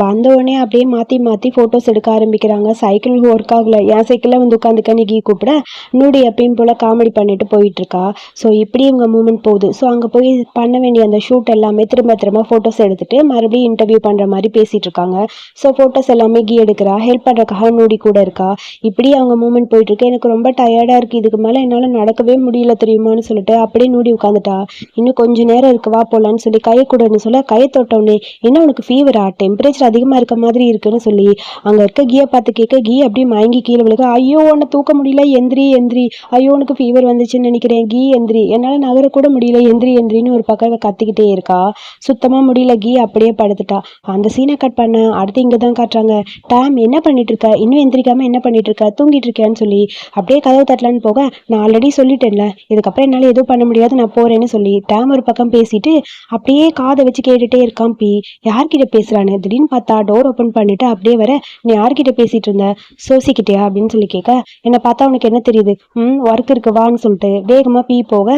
வந்த உடனே அப்படியே மாற்றி மாற்றி ஃபோட்டோஸ் எடுக்க ஆரம்பிக்கிறாங்க. சைக்கிள் ஒர்க் ஆகலை. என் சைக்கிளில் வந்து உட்காந்துக்க நிக்கி கூப்பிட? நூடி எப்பயும் போல் காமெடி பண்ணிட்டு போயிட்டுருக்கா. ஸோ இப்படி இவங்க மூமெண்ட் போகுது. ஸோ அங்கே போய் பண்ண வேண்டிய அந்த ஷூட் எல்லாமே திரும்ப திரும்ப ஃபோட்டோஸ் எடுத்துகிட்டு மறுபடியும் இன்டர்வியூ பண்ணுற மாதிரி பேசிகிட்டு இருக்காங்க. ஸோ ஃபோட்டோஸ் எல்லாமே கீ எடுக்கிறா. ஹெல்ப் பண்ணுறக்காக நூடி கூட இருக்கா. இப்படி அவங்க மூமெண்ட் போயிட்டுருக்கு எனக்கு ரொம்ப டயர்டாக இருக்குது இதுக்கு மேலே என்னால் நடக்கவே முடியல தெரியுமான்னு சொல்லிட்டு அப்படியே நூடி உட்காந்துட்டா இன்னும் கொஞ்சம் நேரம் இருக்குவா வா சொல்லி கையை கூடன்னு சொல்ல கையை தொட்டவுடனே என்ன உனக்கு ஃபீவரா டெம்பரேச்சர் அதிகமாக இருக்க மாதிரி இருக்குன்னு சொல்லி அங்கே இருக்க கீயை பார்த்து கேட்க கீ அப்படியே மயங்கி கீழே விழுக ஐயோ உன்னை தூக்க முடியல எந்திரி எந்திரி. ஐயோ உனக்கு ஃபீவர் வந்துச்சுன்னு நினைக்கிறேன். கீ எந்திரி. என்னால் நகரக்கூட முடியல எந்திரி எந்திரின்னு ஒரு பக்கம் கத்திக்கிட்டே இருக்கா. சுத்தமாக முடியல கீ அப்படியே படுத்துட்டா. அந்த சீனை கட் பண்ண அடுத்து இங்கே தான் காட்டுறாங்க. டேம் என்ன பண்ணிட்டு இருக்க இன்னும் எந்திரிக்காம என்ன பண்ணிட்டு இருக்க தூங்கிட்டு இருக்கேன்னு சொல்லி அப்படியே கதவு தட்டலான்னு போக நான் ஆல்ரெடி சொல்லிட்டேன்ல. இதுக்கப்புறம் என்னால் எதுவும் பண்ண முடியாது நான் போறேன்னு சொல்லி டேம் ஒரு பக்கம் பேசிட்டு அப்படியே அப்படியே காதை வச்சு கேட்டுட்டே இருக்கான் பி. யார்கிட்ட பேசுறானு? திடீர்னு பார்த்தா டோர் ஓப்பன் பண்ணிட்டு அப்படியே வர நீ யார்கிட்ட பேசிட்டு இருந்த? சோசிக்கிட்டியா? அப்படின்னு சொல்லி கேட்க என்னை பார்த்தா உனக்கு என்ன தெரியுது? ம் ஒர்க் இருக்கு வான்னு சொல்லிட்டு. வேகமா பீ போக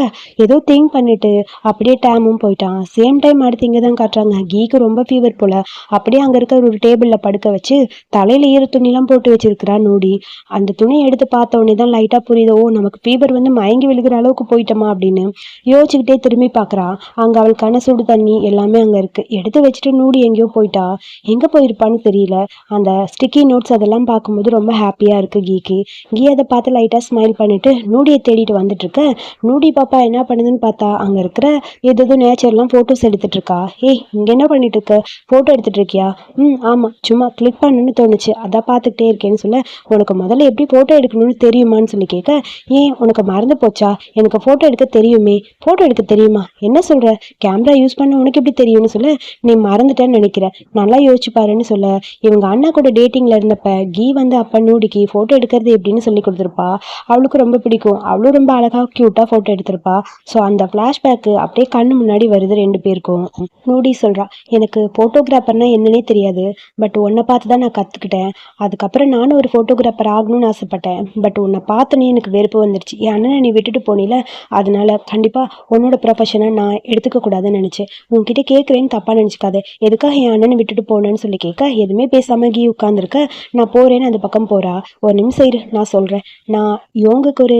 ஏதோ திங்க் பண்ணிட்டு அப்படியே டேமும் போயிட்டான். சேம் டைம் அடுத்து இங்கே தான் காட்டுறாங்க. கீக்கு ரொம்ப ஃபீவர் போல. அப்படியே அங்கே இருக்கிற ஒரு டேபிளில் படுக்க வச்சு தலையில ஈர துணிலாம் போட்டு வச்சிருக்கிறா நூடி. அந்த துணியை எடுத்து பார்த்த உடனே தான் லைட்டாக புரியுது ஓ நமக்கு ஃபீவர் வந்து மயங்கி விழுகிற அளவுக்கு போயிட்டோமா? அப்படின்னு யோசிச்சுக்கிட்டே திரும்பி பார்க்குறா. அங்கே அவளுக்கான சுடு தண்ணி எல்லாமே அங்கே இருக்கு. எடுத்து வச்சுட்டு நூடி எங்கேயோ போயிட்டா எங்கே போயிருப்பான்னு தெரியல. அந்த ஸ்டிக்கி நோட்ஸ் அதெல்லாம் பார்க்கும்போது ரொம்ப ஹாப்பியாக இருக்கு கீக்கு. கீ அதை பார்த்து லைட்டாக ஸ்மைல் பண்ணிட்டு நூடியை தேடிட்டு வந்துட்டுருக்க. நூடி பாப்பா என்ன பண்ணுதுன்னு பார்த்தா அங்கே இருக்கிற எது எது நேச்சர்லாம் ஃபோட்டோஸ் எடுத்துட்டு இருக்கா ஏய் இங்கே என்ன பண்ணிட்டு இருக்க ஃபோட்டோ எடுத்துட்டு இருக்கியா ம் ஆமாம் சும்மா கிளிக் பண்ணணும்னு தோணுச்சு. அதான் பார்த்துக்கிட்டே இருக்கேன்னு சொல்ல உனக்கு முதல்ல எப்படி ஃபோட்டோ எடுக்கணும்னு தெரியுமான்னு சொல்லி கேட்க ஏன் உனக்கு மறந்து போச்சா? எனக்கு ஃபோட்டோ எடுக்க தெரியுமே. ஃபோட்டோ எடுக்க தெரியுமா? என்ன சொல்ற? கேமரா யூஸ் பண்ண உனக்கு எப்படி தெரியும்னு சொல்ல. நீ மறந்துட்டேன்னு நினைக்கிறேன் நல்லா யோசிச்சு பாருன்னு சொல்ல. இவங்க அண்ணா கூட டேட்டிங்ல இருந்தப்ப கீ வந்து அப்பா நூடிக்கு ஃபோட்டோ எடுக்கிறது எப்படின்னு சொல்லி கொடுத்துருப்பா. அவளுக்கு ரொம்ப பிடிக்கும். அவளும் ரொம்ப அழகா க்யூட்டாக ஃபோட்டோ எடுத்திருப்பா. ஸோ அந்த ஃப்ளாஷ்பேக்கு அப்படியே கண்ணு முன்னாடி வருது ரெண்டு பேருக்கும். நூடி சொல்றா எனக்கு ஃபோட்டோகிராஃபர்னால் என்னன்னே தெரியாது. பட் உன்னை பார்த்து தான் நான் கற்றுக்கிட்டேன் அதுக்கப்புறம் நானும் ஒரு ஃபோட்டோகிராஃபர் ஆகணும்னு ஆசைப்பட்டேன். பட் உன்னை பார்த்தோன்னே எனக்கு வெறுப்பு வந்துருச்சு. என் அண்ணனை நீ விட்டுட்டு போனில. அதனால கண்டிப்பாக உன்னோட ப்ரொஃபஷனை நான் எடுத்துக்க கூடாதுன்னு நினச்சேன். உன்கிட்ட கேட்குறேன்னு தப்பாக நினச்சிக்காத. எதுக்காக என் அண்ணனை விட்டுட்டு போனேன்னு சொல்லி கேட்க எதுவுமே பேசாமல் கீ உட்காந்துருக்க நான் போகிறேன்னு அந்த பக்கம் போகிறா ஒரு நிமிஷம் இரு நான் சொல்கிறேன் நான் இவங்களுக்கு ஒரு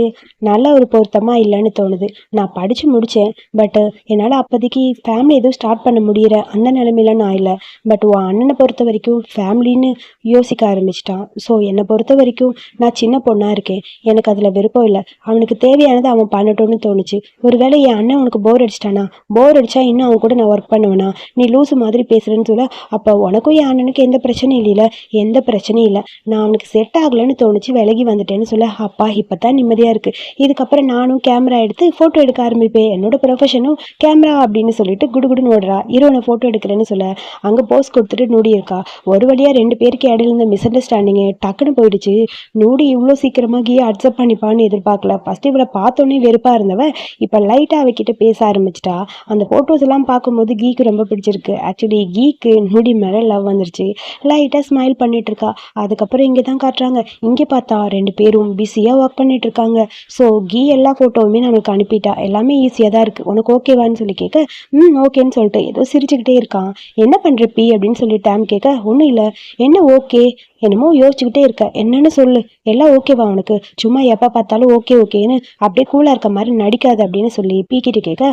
நல்ல ஒரு பொருத்தமாக இல்லைன்னு தோணுது. நான் படித்து முடித்தேன் பட் என்னால் அப்போதைக்கு ஃபேமிலி எதுவும் ஸ்டார்ட் பண்ண முடியற அந்த நிலமையில நான் இல்லை. பட் உன் அண்ணனை பொறுத்த வரைக்கும் ஃபேமிலின்னு யோசிக்க ஆரம்பிச்சிட்டான். ஸோ என்னை பொறுத்த வரைக்கும் நான் சின்ன பொண்ணாக இருக்கேன். எனக்கு அதில் விருப்பம் இல்லை. அவனுக்கு தேவையானது அவன் பண்ணட்டும்னு தோணுச்சு. ஒருவேளை என் அண்ணன் உனக்கு போர் அடிச்சிட்டானா? போர் அடிச்சா இன்னும் அவன் கூட நான் ஒர்க் பண்ணுவேனா? நீ லூஸ் மாதிரி பேசுகிறேன்னு சொல்ல அப்போ உனக்கும் என் அண்ணனுக்கு எந்த பிரச்சனையும் இல்லைல்ல? எந்த பிரச்சனையும் இல்லை. நான் அவனுக்கு செட் ஆகலைன்னு தோணுச்சு விலகி வந்துட்டேன்னு சொல்ல அப்பா இப்போ தான் நிம்மதியாக இருக்குது இதுக்கப்புறம் நானும் கேமரா எடுத்து ஃபோட்டோ எடுக்க ஆரம்பிப்பேன். என்னோட ப்ரொஃபஷனும் கேமரா அப்படின்னு சொல்லிட்டு குடுகுடுன்னு ஓடுறா. இருவனை ஃபோட்டோ எடுக்கிறேன்னு சொல்ல. அங்கே போஸ் கொடுத்துட்டு நூடி இருக்கா. ஒரு வழியாக ரெண்டு பேருக்கு இடையில இருந்த மிஸ் அண்டர்ஸ்டாண்டிங்கு டக்குன்னு போயிடுச்சு. நூடி இவ்வளோ சீக்கிரமாக கீ அட்செப்ட் பண்ணிப்பான்னு எதிர்பார்க்கல. ஃபஸ்ட்டு இவளை பார்த்தோன்னே வெறுப்பாக இருந்தவ இப்போ லைட்டாக அவகிட்ட பேச ஆரம்பிச்சிட்டா. அந்த ஃபோட்டோஸ் எல்லாம் பார்க்கும்போது கீக்கு ரொம்ப பிடிச்சிருக்கு. ஆக்சுவலி கீக்கு நொடி மேலே லவ் வந்துருச்சு. லைட்டாக ஸ்மைல் பண்ணிட்டு இருக்கா. அதுக்கப்புறம் இங்கே தான் காட்டுறாங்க. இங்கே பார்த்தா ரெண்டு பேரும் பிஸியாக ஒர்க் பண்ணிட்டு இருக்காங்க. ஸோ கீ எல்லா ஃபோட்டோவுமே நம்மளுக்கு அனுப்பிட்டா. எல்லாமே ஈஸியாக தான் இருக்குது உனக்கு ஓகேவான்னு சொல்லி கேட்க ம் ஓகேன்னு சொல்லிட்டு. ஏதோ சிரிச்சுக்கிட்டே இருக்கான். என்ன பண்ணுற பி அப்படின்னு சொல்லி டேம் கேட்க ஒன்றும் இல்லை. என்ன ஓகே என்னமோ யோசிச்சுக்கிட்டே இருக்க. என்னன்னு சொல்லு. எல்லாம் ஓகேவா உனக்கு. சும்மா எப்போ பார்த்தாலும் ஓகே ஓகேன்னு அப்படியே கூலாக இருக்க மாதிரி நடிக்காது அப்படின்னு சொல்லி பீக்கிட்டு கேட்க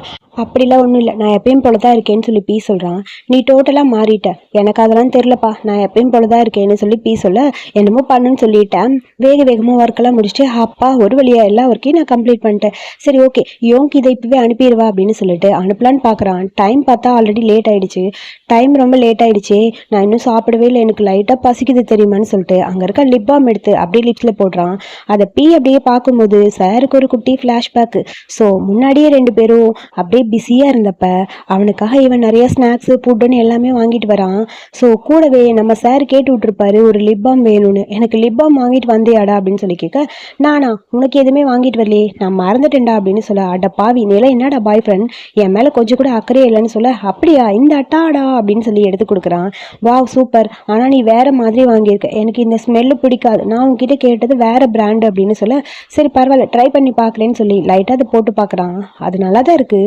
அப்படிலாம் ஒன்றும் இல்லை. நான் எப்பயும் போல தான் இருக்கேன்னு சொல்லி பி சொல்கிறான் நீ டோட்டலாக மாறிட்ட. எனக்கு அதெல்லாம் தெரிலப்பா நான் எப்பயும் போல தான் இருக்கேன்னு சொல்லி பி சொல்ல என்னமோ பண்ணுன்னு சொல்லிட்டேன். வேக வேகமாக ஒர்க்கெல்லாம் முடிச்சுட்டு அப்பா ஒரு வழியாக எல்லா ஒர்க்கையும் நான் கம்ப்ளீட் பண்ணிட்டேன். சரி ஓகே யோங்க்கு இதை இப்போவே அனுப்பிடுவா அப்படின்னு சொல்லிட்டு அனுப்பலான்னு பார்க்குறான் டைம் பார்த்தா ஆல்ரெடி லேட் ஆகிடுச்சு டைம் ரொம்ப லேட் ஆயிடுச்சு. நான் இன்னும் சாப்பிடவே இல்லை. எனக்கு லைட்டாக பசிக்குது தெரியுமான்னு சொல்லிட்டு அங்கே இருக்க லிப் பாம் எடுத்து அப்படியே லிப்ஸில் போடுறான். அதை பி அப்படியே பார்க்கும்போது சாருக்கு ஒரு குட்டி ஃப்ளாஷ்பேக்கு ஸோ முன்னாடியே ரெண்டு பேரும் அப்படியே பிஸியாக இருந்தப்ப அவனுக்காக இவன் நிறைய ஸ்நாக்ஸு ஃபுட்டுன்னு எல்லாமே வாங்கிட்டு வரான். ஸோ கூடவே நம்ம சார் கேட்டு விட்டுருப்பாரு ஒரு லிப் பாம் வேணும்னு. எனக்கு லிப் பாம் வாங்கிட்டு வந்தியாடா அப்படின்னு சொல்லி கேட்க நானா உனக்கு எதுவுமே வாங்கிட்டு வரலையே நான் மறந்துட்டேன்டா அப்படின்னு சொல்ல அட பாவி நில என்னடா பாய் ஃப்ரெண்ட் என் மேலே கொஞ்சம் கூட அக்கறையே இல்லைன்னு சொல்ல அப்படியா இந்த அட்டாடா அப்படின்னு சொல்லி எடுத்து கொடுக்குறான். வாவ் சூப்பர் ஆனால் நீ வேற மாதிரி வாங்கியிருக்க. எனக்கு இந்த ஸ்மெல்லு பிடிக்காது. நான் உங்ககிட்ட கேட்டது வேற பிராண்டு அப்படின்னு சொல்ல சரி பரவாயில்ல ட்ரை பண்ணி பார்க்குறேன்னு சொல்லி லைட்டாக அதை போட்டு பார்க்குறான். அது நல்லா தான் இருக்கு.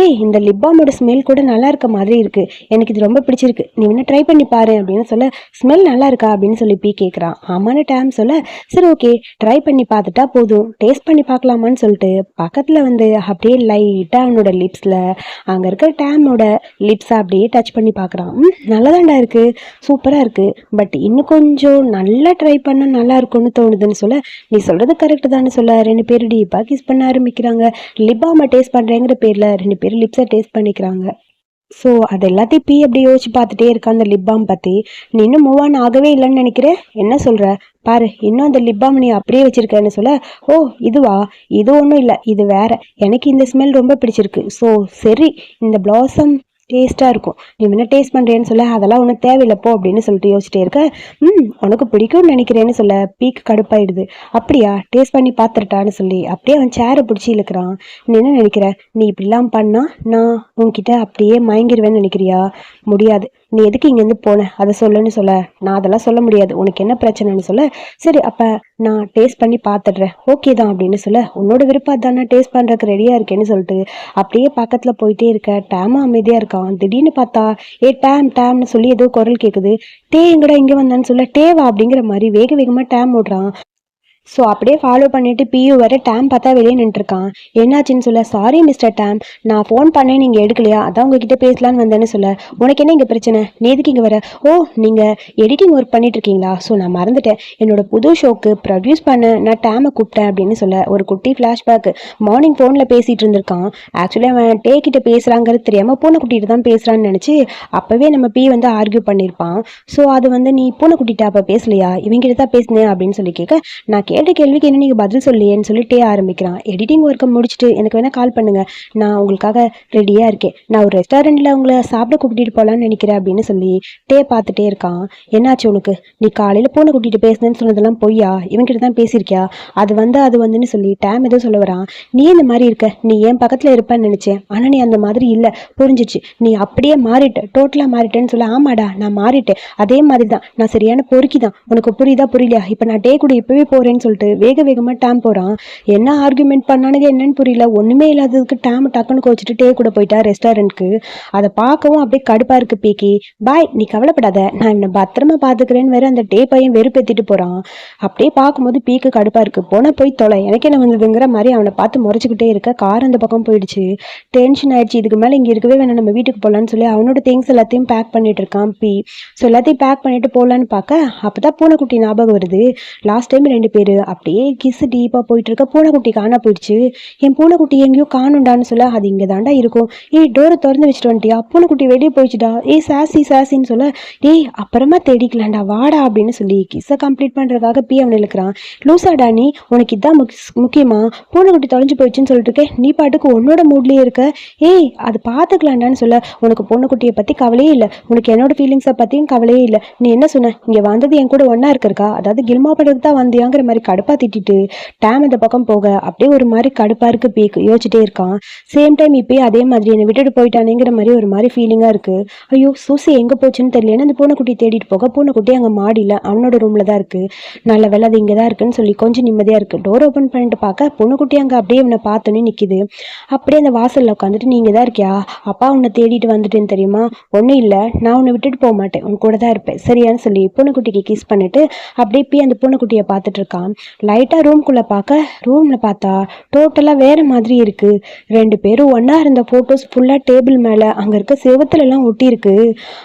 ஏய் இந்த லிப் பாமோட ஸ்மெல் கூட நல்லா இருக்க மாதிரி இருக்கு. எனக்கு இது ரொம்ப பிடிச்சிருக்கு. நீ வேணா ட்ரை பண்ணி பாரு அப்படின்னு சொல்ல ஸ்மெல் நல்லா இருக்கா அப்படின்னு சொல்லி பி கேட்குறான் ஆமான்னு டேம் சொல்ல சரி ஓகே ட்ரை பண்ணி பார்த்துட்டா போதும். டேஸ்ட் பண்ணி பார்க்கலாமான்னு சொல்லிட்டு பக்கத்தில் வந்து அப்படியே லைட்டாக அவனோட லிப்ஸில் அங்கே இருக்கிற டேமோட லிப்ஸை அப்படியே டச் பண்ணி பார்க்குறான். ம் நல்லதாண்டா இருக்குது சூப்பராக இருக்குது பட் இன்னும் கொஞ்சம் நல்லா ட்ரை பண்ணால் நல்லா இருக்கும்னு தோணுதுன்னு சொல்ல நீ சொல்கிறது கரெக்டு தானே சொல்ல. ரெண்டு பேரும் டீப்பாக கிஸ் பண்ண ஆரம்பிக்கிறாங்க. லிப்பாமை டேஸ்ட் பண்ணுறேங்கிற பேரில் ரெண்டு பேரும் லிப்ஸை டேஸ்ட் பண்ணிக்கிறாங்க. ஸோ அது எல்லாத்தையும் பி அப்படி யோசிச்சு பார்த்துட்டே இருக்க அந்த லிப்பாம் பற்றி நீ இன்னும் மூவ் ஆன் ஆகவே இல்லைன்னு நினைக்கிறேன் என்ன சொல்கிற பாரு இன்னும் அந்த லிப்பாம் நீ அப்படியே வச்சுருக்கேன்னு சொல்ல ஓ இதுவா? இது ஒன்றும் இல்லை இது வேற. எனக்கு இந்த ஸ்மெல் ரொம்ப பிடிச்சிருக்கு. ஸோ சரி இந்த பிளாசம் டேஸ்ட்டாக இருக்கும். நீ என்ன டேஸ்ட் பண்ணுறேன்னு சொல்ல அதெல்லாம் ஒன்றும் தேவையில்லப்போ அப்படின்னு சொல்லிட்டு யோசிச்சிட்டே இருக்க. ம் உனக்கு பிடிக்கும்னு நினைக்கிறேன்னு சொல்ல பீக்கு கடுப்பாயிடுது. அப்படியா? டேஸ்ட் பண்ணி பார்த்துட்டான்னு சொல்லி அப்படியே அவன் சேரை பிடிச்சி இழுக்கிறான். நீ என்ன நினைக்கிற? நீ இப்படிலாம் பண்ணா நான் உன்கிட்ட அப்படியே மயங்கிடுவேன்னு நினைக்கிறியா? முடியாது. நீ எதுக்கு இங்கேருந்து போன? அதை சொல்லுன்னு சொல்ல. நான் அதெல்லாம் சொல்ல முடியாது. உனக்கு என்ன பிரச்சனைன்னு சொல்ல. சரி அப்போ நான் டேஸ்ட் பண்ணி பார்த்துடுறேன். ஓகே தான் அப்படின்னு சொல்ல. உன்னோட விருப்பம் தானே டேஸ்ட் பண்ணுறதுக்கு ரெடியாக இருக்கேன்னு சொல்லிட்டு அப்படியே பக்கத்தில் போயிட்டே இருக்க. டேமா அமைதியாக இருக்கான். திடீர்னு பார்த்தா ஏ டேம் டேம்னு சொல்லி ஏதோ குரல் கேட்குது டே எங்கடா இங்கே வந்தான்னு சொல்ல. டேவா அப்படிங்கிற மாதிரி வேக வேகமாக டேம் ஓடுறான். ஸோ அப்படியே ஃபாலோ பண்ணிட்டு பியூ வர டேம் பார்த்தா வெளியே நின்றுருக்கான் என்னாச்சுன்னு சொல்ல சாரி மிஸ்டர் டேம் நான் ஃபோன் பண்ணேன் நீங்கள் எடுக்கலையா? அதான் உங்ககிட்ட பேசலான்னு வந்தேன்னு சொல்ல. உனக்கு என்ன இங்கே பிரச்சனை? நீ எதுக்கு இங்கே வர? ஓ நீங்கள் எடிட்டிங் ஒர்க் பண்ணிட்டு இருக்கீங்களா ஸோ நான் மறந்துட்டேன். என்னோட புது ஷோக்கு ப்ரொடியூஸ் பண்ண நான் டேமை கூப்பிட்டேன் அப்படின்னு சொல்ல ஒரு குட்டி ஃப்ளாஷ்பேக் மார்னிங் ஃபோனில் பேசிகிட்டு இருந்திருக்கான். ஆக்சுவலி அவன் டே கிட்ட பேசுகிறாங்கிறது தெரியாமல் பூனைக்குட்டிகிட்ட தான் பேசுகிறான்னு நினச்சி அப்போவே நம்ம பி வந்து ஆர்கியூ பண்ணியிருப்பான் ஸோ அது வந்து நீ பூனைக்குட்டிட்ட அப்போ பேசலையா? இவங்கிட்ட தான் பேசினேன் அப்படின்னு சொல்லி கேட்க நான் கேட்ட கேள்விக்கு என்ன நீங்கள் பதில் சொல்லியேன்னு சொல்லிட்டே ஆரம்பிக்கிறான். எடிட்டிங் ஒர்க்கை முடிச்சுட்டு எனக்கு வேணால் கால் பண்ணுங்கள் நான் உங்களுக்காக ரெடியாக இருக்கேன். நான் ஒரு ரெஸ்டாரண்ட்டில் உங்களை சாப்பிட கூட்டிகிட்டு போகலான்னு நினைக்கிறேன் அப்படின்னு சொல்லி டே பார்த்துட்டே இருக்கான். என்னாச்சு உனக்கு? நீ காலையில் போன கூட்டிகிட்டு பேசுனேன்னு சொன்னதெல்லாம் பொய்யா? இவன்கிட்ட தான் பேசியிருக்கியா? அது வந்து அது வந்துன்னு சொல்லி டேம் எதுவும் சொல்ல வரான். நீ இந்த மாதிரி இருக்க. நீ என் பக்கத்தில் இருப்பேன்னு நினச்சேன். ஆனால் நீ அந்த மாதிரி இல்லை. புரிஞ்சிச்சு. நீ அப்படியே மாறிட்ட. டோட்டலாக மாறிட்டேன்னு சொல்ல. ஆமாடா நான் மாறிட்டேன். அதே மாதிரி தான் நான் சரியான பொறுக்கி தான் உனக்கு புரியுதா புரியலையா? இப்போ நான் டே கூட இப்போவே போகிறேன்னு சொல்லிட்டு வேக வேகமாக டேம் போகிறான் என்ன ஆர்குமெண்ட் பண்ணானுங்க என்னன்னு புரியல. ஒன்றுமே இல்லாததுக்கு டேம் டக்குன்னு கோச்சிட்டு டே கூட போயிட்டா ரெஸ்டாரண்ட்க்கு அதை பார்க்கவும் அப்படியே கடுப்பாக இருக்கு பீக்கி. பாய் நீ கவலைப்படாத. நான் இவனை பத்திரமா பார்த்துக்கிறேன்னு வேற அந்த டே பையன் வெறுப்பேற்றிட்டு போகிறான் அப்படியே பார்க்கும்போது பீக்கு கடுப்பாக இருக்கு. போனால் போய் தொலை. எனக்கு என்ன வந்ததுங்கிற மாதிரி அவனை பார்த்து முறைச்சிக்கிட்டே இருக்க. கார் அந்த பக்கம் போயிடுச்சு. டென்ஷன் ஆயிடுச்சு. இதுக்கு மேலே இங்கே இருக்கவே வேணாம். நம்ம வீட்டுக்கு போகலான்னு சொல்லி அவனோட திங்ஸ் எல்லாத்தையும் பேக் பண்ணிட்டு இருக்கான் பி ஸோ எல்லாத்தையும் பேக் பண்ணிட்டு போகலான்னு பார்க்க அப்போ தான் பூனைக்குட்டி ஞாபகம் வருது. லாஸ்ட் டைம் ரெண்டு பேர் அப்படியே கிஸ் டீப்பாக போயிட்டு இருக்க பூனைக்குட்டி காணா போயிடுச்சு. என் பூனைக்குட்டி எங்கேயோ காணுண்டான்னு சொல்ல அது இங்கே தாண்டா இருக்கும். ஏய் டோரை திறந்து வச்சுட்டு வந்துட்டியா? பூனைக்குட்டி வெளியே போயிடுச்சுடா. ஏய் சாசி சாசின்னு சொல்ல ஏய் அப்புறமா தேடிக்கலாம்டா வாடா அப்படின்னு சொல்லி கிஸ்ஸை கம்ப்ளீட் பண்ணுறதுக்காக பி அவன் இழுக்கிறான். லூசாடா நீ உனக்கு இதான் முக்கியமா? பூனைக்குட்டி தொலைஞ்சு போயிடுச்சுன்னு சொல்லிட்டு இருக்கேன் நீ பாட்டுக்கு உன்னோட மூட்லேயே இருக்க. ஏய் அது பார்த்துக்கலாண்டான்னு சொல்ல உனக்கு பொண்ணுக்குட்டியை பற்றி கவலையே இல்லை. உனக்கு என்னோட ஃபீலிங்ஸை பற்றியும் கவலையே இல்லை. நீ என்ன சொன்ன? இங்கே வந்தது என் கூட ஒன்றா இருக்கிறக்கா? அதாவது கில்மா படத்துக்கு தான் வந்தியாங்கிற மாதிரி கடுப்பாக திட்டிட்டு டேம் இந்த பக்கம் போக. அப்படியே ஒரு மாதிரி கடுப்பாக இருக்கு பீக் யோசிச்சுட்டே இருக்கான். சேம் டைம் இப்போயே அதே மாதிரி என்னை விட்டுட்டு போயிட்டானேங்கிற மாதிரி ஒரு மாதிரி ஃபீலிங்காக இருக்குது ஐயோ சூசி எங்கே போச்சுன்னு தெரியலன்னு அந்த பூனைக்குட்டி தேடிட்டு போக. பூனைக்குட்டி அங்கே மாடியில் அவனோட ரூமில் தான் இருக்குது நல்ல வேலை அது இங்கே தான் இருக்குன்னு சொல்லி கொஞ்சம் நிம்மதியாக இருக்குது டோர் ஓப்பன் பண்ணிட்டு பார்க்க பூனைக்குட்டி அங்கே அப்படியே இவனை பார்த்தோன்னே நிற்கிது அப்படியே அந்த வாசலில் உட்காந்துட்டு நீங்கள் தான் இருக்கியா? அப்பா உன்னை தேடிட்டு வந்துட்டேன்னு தெரியுமா? ஒன்றும் இல்லை. நான் உன்னை விட்டுட்டு போக மாட்டேன். உன் கூட தான் இருப்பேன். சரியான்னு சொல்லி பூனைக்குட்டிக்கு கிஸ் பண்ணிட்டு அப்படியே போய் அந்த பூனைக்குட்டியை பார்த்துட்டு இருக்கான். லைட்டாக ரூம்குள்ளே பார்க்க ரூமில் பார்த்தா டோட்டலாக வேறு மாதிரி இருக்குது ரெண்டு பேரும் ஒன்றா இருந்த ஃபோட்டோஸ் ஃபுல்லாக டேபிள் மேலே அங்கே இருக்க செவத்துலலாம் ஒட்டியிருக்கு.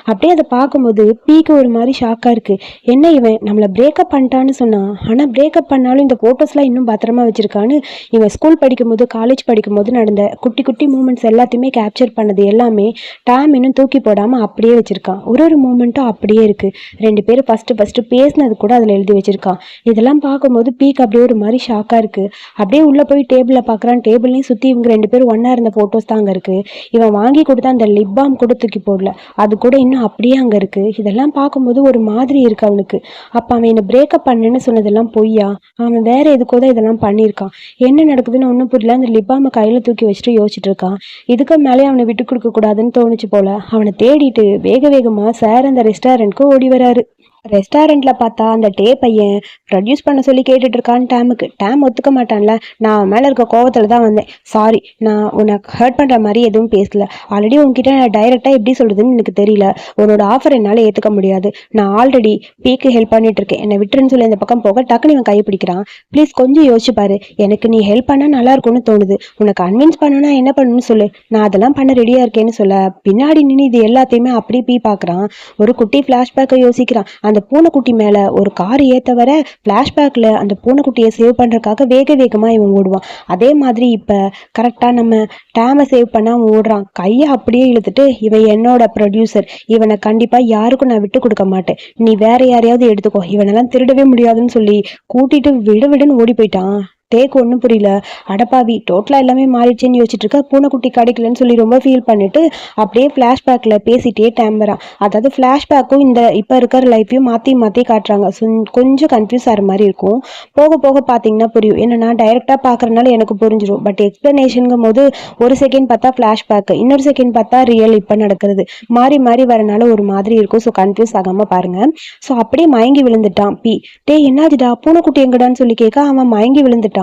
அப்படியே அதை பார்க்கும்போது பீக்கு ஒரு மாதிரி ஷாக்காக இருக்குது என்ன இவன் நம்மளை பிரேக்கப் பண்ணிட்டான்னு சொன்னான் ஆனால் பிரேக்கப் பண்ணாலும் இந்த ஃபோட்டோஸ்லாம் இன்னும் பத்திரமா வச்சுருக்கான்னு இவன் ஸ்கூல் படிக்கும்போது காலேஜ் படிக்கும்போது நடந்த குட்டி குட்டி மூமெண்ட்ஸ் எல்லாத்தையுமே கேப்சர் பண்ணது எல்லாமே டைம் இன்னும் தூக்கி போடாமல் அப்படியே வச்சுருக்கான். ஒரு ஒரு மூமெண்ட்டும் அப்படியே இருக்குது ரெண்டு பேரும் ஃபஸ்ட்டு ஃபஸ்ட்டு பேசினது கூட அதில் எழுதி வச்சுருக்கான். இதெல்லாம் பார்க்கும்போது பீக் அப்படியே ஒரு மாதிரி ஷாக்காக இருக்குது அப்படியே உள்ளே போய் டேபிளில் பார்க்குறான். டேபிள்லையும் சுற்றி இவங்க ரெண்டு பேரும் ஒன்றா இருந்த ஃபோட்டோஸ் தான் அங்கே இருக்குது இவன் வாங்கி கொடுத்த அந்த லிப் பாம் கூட தூக்கி போடல. அது கூட இன்னும் அப்படியே அங்கே இருக்குது இதெல்லாம் பார்க்கும்போது ஒரு மாதிரி இருக்கு அவனுக்கு. அப்போ அவன் என்னை பிரேக்கப் பண்ணுன்னு சொன்னதெல்லாம் பொய்யா? அவன் வேற எதுக்கோ தான் இதெல்லாம் பண்ணியிருக்கான். என்ன நடக்குதுன்னு ஒன்றும் புரியல. அந்த லிப்பாமை கையில் தூக்கி வச்சுட்டு யோசிச்சுட்டு இருக்கான். இதுக்கு மேலே அவனை விட்டு கொடுக்க கூடாதுன்னு தோணுச்சு போல. அவனை தேடிட்டு வேக வேகமாக சார் அந்த ரெஸ்டாரண்ட்க்கு ஓடி வராரு. ரெஸ்டாரண்ட்ல பார்த்தா அந்த டே பையன் ப்ரொடியூஸ் பண்ண சொல்லி கேட்டுட்டு இருக்கான் டேமுக்கு டேம் ஒத்துக்க மாட்டான்ல. நான் அவன் மேலே இருக்க கோவத்தில் தான் வந்தேன். சாரி நான் உனக்கு ஹர்ட் பண்ணுற மாதிரி எதுவும் பேசல. ஆல்ரெடி உன்கிட்ட நான் டைரெக்டாக எப்படி சொல்கிறதுன்னு எனக்கு தெரியல. உன்னோட ஆஃபர் என்னால் ஏற்றுக்க முடியாது. நான் ஆல்ரெடி பீக்கு ஹெல்ப் பண்ணிட்டு இருக்கேன் என்னை விட்டுருன்னு சொல்லி இந்த பக்கம் போக டக்குன்னு இவன் கையை பிடிக்கிறான். ப்ளீஸ் கொஞ்சம் யோசிச்சு பாரு. எனக்கு நீ ஹெல்ப் பண்ணால் நல்லா இருக்கும்னு தோணுது. உனக்கு கன்வின்ஸ் பண்ணனா என்ன பண்ணணும்னு சொல்லு. நான் அதெல்லாம் பண்ண ரெடியாக இருக்கேன்னு சொல்ல. பின்னாடி நின்று இது எல்லாத்தையுமே அப்படி பீ பார்க்குறான் ஒரு குட்டி ஃப்ளாஷ்பேக்கை யோசிக்கிறான். அந்த பூனைக்குட்டி மேலே ஒரு கார் ஏற்ற வர ஃப்ளாஷ்பேக்கில் அந்த பூனைக்குட்டியை சேவ் பண்ணுறதுக்காக வேக வேகமாக இவன் ஓடுவான். அதே மாதிரி இப்போ கரெக்டாக நம்ம டேமை சேவ் பண்ண அவன் ஓடுறான். கையை அப்படியே இழுத்துட்டு இவன் என்னோட ப்ரொடியூசர் இவனை கண்டிப்பாக யாருக்கும் நான் விட்டு கொடுக்க மாட்டேன். நீ வேற யாரையாவது எடுத்துக்கோ. இவனெல்லாம் திருடவே முடியாதுன்னு சொல்லி கூட்டிட்டு விடு விடுன்னு ஓடி போயிட்டான். டேக் ஒன்றும் புரியல. அடப்பாவி டோட்டலாக எல்லாமே மாறிடுச்சுன்னு யோசிச்சுட்டு இருக்க. பூனைக்குட்டி கிடைக்கலன்னு சொல்லி ரொம்ப ஃபீல் பண்ணிட்டு அப்படியே ஃப்ளாஷ்பேக்கில் பேசிட்டே டைம் வரான் அதாவது ஃப்ளாஷ்பேக்கும் இந்த இப்போ இருக்கிற லைஃப்பையும் மாற்றி மாற்றி காட்டுறாங்க. So, கொஞ்சம் கன்ஃபியூஸ் ஆகிற மாதிரி இருக்கும். போக போக பார்த்தீங்கன்னா புரியும். என்னன்னா டைரெக்டாக பார்க்குறனால எனக்கு புரிஞ்சிடும் பட் எக்ஸ்ப்ளனேஷனுங்கும் போது ஒரு செகண்ட் பார்த்தா ஃப்ளாஷ்பேக்கு இன்னொரு செகண்ட் பார்த்தா ரியல் இப்போ நடக்கிறது. மாறி மாறி வரனால ஒரு மாதிரி இருக்கும். ஸோ கன்ஃபியூஸ் ஆகாமல் பாருங்க. ஸோ அப்படியே மயங்கி விழுந்துட்டான். பி டே என்னாச்சுடா? பூனைக்குட்டி எங்கடான்னு சொல்லி கேட்க அவன் மயங்கி விழுந்துட்டான்.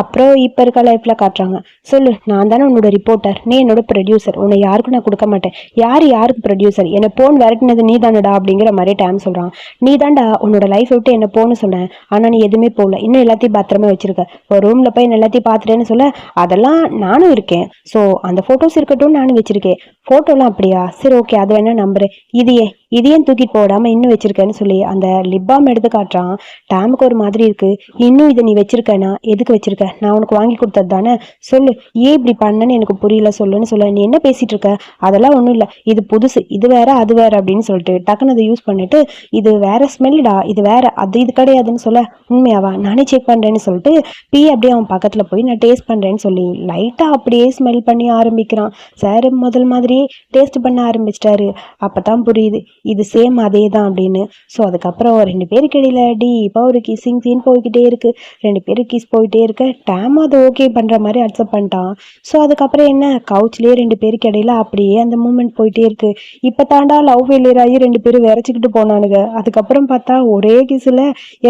அப்புறம் இப்போ இருக்க லைஃப்பில் காட்டுறாங்க. சொல்லு நான் தானே உன்னோட ரிப்போர்ட்டர் நீ என்னோட ப்ரொடியூசர் உன்னை யாருக்கும் நான் கொடுக்க மாட்டேன். யார் யாருக்கு ப்ரொடியூசர் என்னை போன் விரட்டினது நீ தானடா அப்படிங்கிற மாதிரி டைம் சொல்கிறான் நீ தான்டா உன்னோட லைஃப் விட்டு என்ன போன்னு சொன்னேன் ஆனால் நீ எதுவுமே போகல இன்னும் எல்லாத்தையும் பத்திரமா வச்சிருக்க. ஒரு ரூமில் போய் நான் எல்லாத்தையும் பார்த்துட்டேன்னு சொல்ல அதெல்லாம் நானும் இருக்கேன். ஸோ அந்த ஃபோட்டோஸ் இருக்கட்டும் நானும் வச்சிருக்கேன். ஃபோட்டோலாம் அப்படியா? சரி ஓகே அது வேணா நம்புறேன். இது ஏன்? இது ஏன் தூக்கிட்டு போடாம இன்னும் வச்சிருக்கேன்னு சொல்லி அந்த லிப் பாம் எடுத்து காட்டுறான். டேமுக்கு ஒரு மாதிரி இருக்கு. இன்னும் இதை நீ வச்சிருக்கனா? எதுக்கு வச்சிருக்க? நான் உனக்கு வாங்கி கொடுத்தது தானே? சொல்லு. ஏன் இப்படி பண்ணன்னு எனக்கு புரியல. சொல்லுன்னு சொல்ல நீ என்ன பேசிட்டு இருக்க? அதெல்லாம் ஒன்றும் இல்லை. இது புதுசு. இது வேற அது வேற அப்படின்னு சொல்லிட்டு டக்குன்னு அதை யூஸ் பண்ணிட்டு இது வேற ஸ்மெல்லுடா இது வேற. அது இது கிடையாதுன்னு சொல்ல. உண்மையாவா? நானே செக் பண்றேன்னு சொல்லிட்டு பி அப்படியே அவன் பக்கத்துல போய் நான் டேஸ்ட் பண்றேன்னு சொல்லி லைட்டா அப்படியே ஸ்மெல் பண்ணி ஆரம்பிக்கிறான். சார் முதல் மாதிரியே டேஸ்ட் பண்ண ஆரம்பிச்சிட்டாரு. அப்பதான் புரியுது. இது சேம் அதே தான் அப்படின்னு. ஸோ அதுக்கப்புறம் ரெண்டு பேருக்கு இடையில டி இப்போ ஒரு கிஸ்ஸிங் சீன் போய்கிட்டே இருக்கு. ரெண்டு பேரும் கிஸ் போயிட்டே இருக்க. டேம் அதை ஓகே பண்ற மாதிரி அக்செப்ட் பண்ணிட்டான். ஸோ அதுக்கப்புறம் என்ன? கவுச்லேயே ரெண்டு பேருக்கு இடையில அப்படியே அந்த மூமெண்ட் போயிட்டே இருக்கு. இப்போ தாண்டா லவ் ஃபெயிலியர் ஆகி ரெண்டு பேரும் விரைச்சிக்கிட்டு போனானுங்க. அதுக்கப்புறம் பார்த்தா ஒரே கிஸ்ல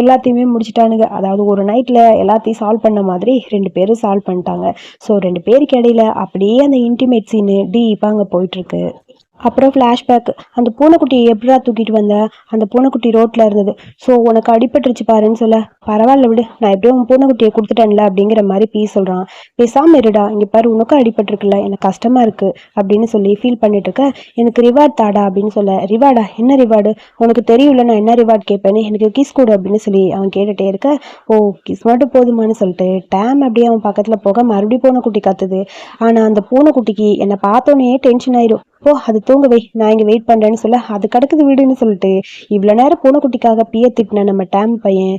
எல்லாத்தையுமே முடிச்சிட்டானுங்க. அதாவது ஒரு நைட்ல எல்லாத்தையும் சால்வ் பண்ண மாதிரி ரெண்டு பேரும் சால்வ் பண்ணிட்டாங்க. ஸோ ரெண்டு பேருக்கு இடையில அப்படியே அந்த இன்டிமேட் சீனு டீப்பாக அங்கே போயிட்டு இருக்கு. அப்புறம் ஃப்ளாஷ்பேக் அந்த பூனைக்குட்டியை எப்படிடா தூக்கிட்டு வந்த? அந்த பூனைக்குட்டி ரோட்டில் இருந்தது. ஸோ உனக்கு அடிபட்டுருச்சு பாருன்னு சொல்ல. பரவாயில்ல விடு. நான் எப்படியும் உன் பூனைக்குட்டியை கொடுத்துட்டேன்ல அப்படிங்கிற மாதிரி பீ சொல்றான். பேசாமல் இருடா. இங்க பாரு உனக்கும் அடிபட்டிருக்குல்ல. எனக்கு கஷ்டமா இருக்கு அப்படின்னு சொல்லி ஃபீல் பண்ணிட்டு இருக்க. எனக்கு ரிவார்ட் தாடா அப்படின்னு சொல்ல. ரிவார்டா என்ன ரிவார்டு உனக்கு தெரியும்ல நான் என்ன ரிவார்ட் கேட்பேன்னு. எனக்கு கிஸ் கொடு அப்படின்னு சொல்லி அவன் கேட்டுட்டே இருக்க. ஓ கிஸ் மட்டும் போதுமான்னு சொல்லிட்டு டேம் அப்படியே அவன் பக்கத்துல போக மறுபடியும் பூனைக்குட்டி கத்துது. ஆனா அந்த பூனைக்குட்டிக்கு என்னை பார்த்தோன்னே டென்ஷன் ஆயிரும். ஓ அது தூங்க வை. நான் இங்கே வெயிட் பண்றேன்னு சொல்ல அது கிடக்குது வீடுன்னு சொல்லிட்டு இவ்வளோ நேரம் பூனைக்குட்டிக்காக பிய திட்டின நம்ம டேம் பையன்.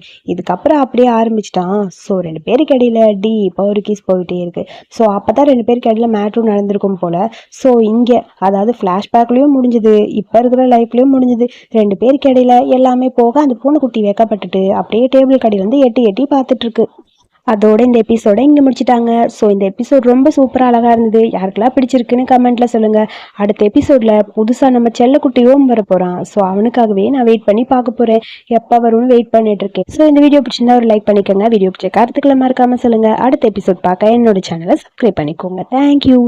அதுக்கப்புறம் அப்படியே ஆரம்பிச்சிட்டான். ஸோ ரெண்டு பேருக்கு இடையில டி பவர் கீஸ் போயிட்டே இருக்கு. ஸோ அப்பதான் ரெண்டு பேருக்கு இடையில மேட்ரும் நடந்திருக்கும் போல. ஸோ இங்க அதாவது ஃப்ளாஷ்பேக்லயும் முடிஞ்சது. இப்போ இருக்கிற லைஃப்லயும் முடிஞ்சது. ரெண்டு பேருக்கு இடையில எல்லாமே போக அந்த பூனைக்குட்டி வைக்கப்பட்டுட்டு அப்படியே டேபிள் கடையில வந்து எட்டி எட்டி பார்த்துட்டு இருக்கு. அதோட இந்த எபிசோட இங்கே முடிச்சிட்டாங்க. ஸோ இந்த எபிசோட் ரொம்ப சூப்பராக அழகாக இருந்தது. யாருக்கெல்லாம் பிடிச்சிருக்குன்னு கமெண்ட்டில் சொல்லுங்கள் அடுத்த எபிசோட்ல புதுசாக நம்ம செல்லக்குட்டியும் வர போகிறான் ஸோ அவனுக்காகவே நான் வெயிட் பண்ணி பார்க்க போகிறேன் எப்போ வரும்னு வெயிட் பண்ணிட்டு இருக்கேன். ஸோ இந்த வீடியோ பிடிச்சிருந்தா ஒரு லைக் பண்ணிக்கோங்க. வீடியோ பிடிச்ச கருத்துக்களை மறக்காமல் சொல்லுங்கள் அடுத்த எபிசோட் பார்க்க என்னோட சேனலை சப்ஸ்கிரைப் பண்ணிக்கோங்க. தேங்க்யூ